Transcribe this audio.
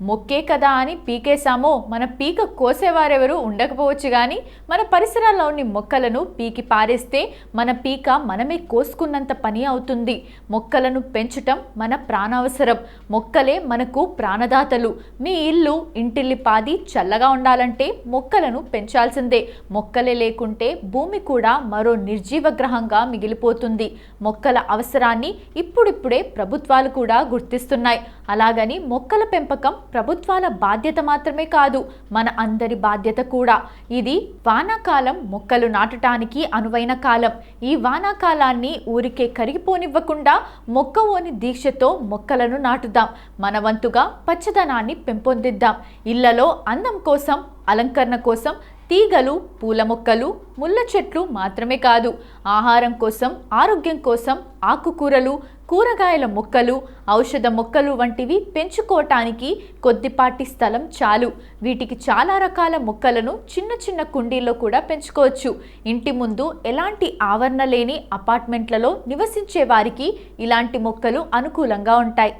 మొక్కే కదా అని పీకేశామో మన పీక కోసేవారెవరు ఉండకపోవచ్చు కానీ మన పరిసరాల్లోని మొక్కలను పీకి పారేస్తే మన పీక మనమే కోసుకున్నంత పని అవుతుంది. మొక్కలను పెంచటం మన ప్రాణావసరం. మొక్కలే మనకు ప్రాణదాతలు. మీ ఇల్లు ఇంటిల్లిపాది చల్లగా ఉండాలంటే మొక్కలను పెంచాల్సిందే. మొక్కలే లేకుంటే భూమి కూడా మరో నిర్జీవ గ్రహంగా మిగిలిపోతుంది. మొక్కల అవసరాన్ని ఇప్పుడిప్పుడే ప్రభుత్వాలు కూడా గుర్తిస్తున్నాయి. అలాగని మొక్కల పెంపకం ప్రభుత్వాల బాధ్యత మాత్రమే కాదు మన అందరి బాధ్యత కూడా. ఇది వానాకాలం మొక్కలు నాటడానికి అనువైన కాలం. ఈ వానాకాలాన్ని ఊరికే కరిగిపోనివ్వకుండా మొక్కవోని దీక్షతో మొక్కలను నాటుదాం. మన వంతుగా పచ్చదనాన్ని పెంపొందిద్దాం. ఇళ్ళలో అందం కోసం అలంకరణ కోసం తీగలు పూల మొక్కలు ముళ్ళ చెట్లు మాత్రమే కాదు. ఆహారం కోసం ఆరోగ్యం కోసం ఆకుకూరలు కూరగాయల మొక్కలు ఔషధ మొక్కలు వంటివి పెంచుకోవటానికి కొద్దిపాటి స్థలం చాలు. వీటికి చాలా రకాల మొక్కలను చిన్న చిన్న కుండీల్లో కూడా పెంచుకోవచ్చు. ఇంటి ముందు ఎలాంటి ఆవరణ లేని అపార్ట్మెంట్లలో నివసించే వారికి ఇలాంటి మొక్కలు అనుకూలంగా ఉంటాయి.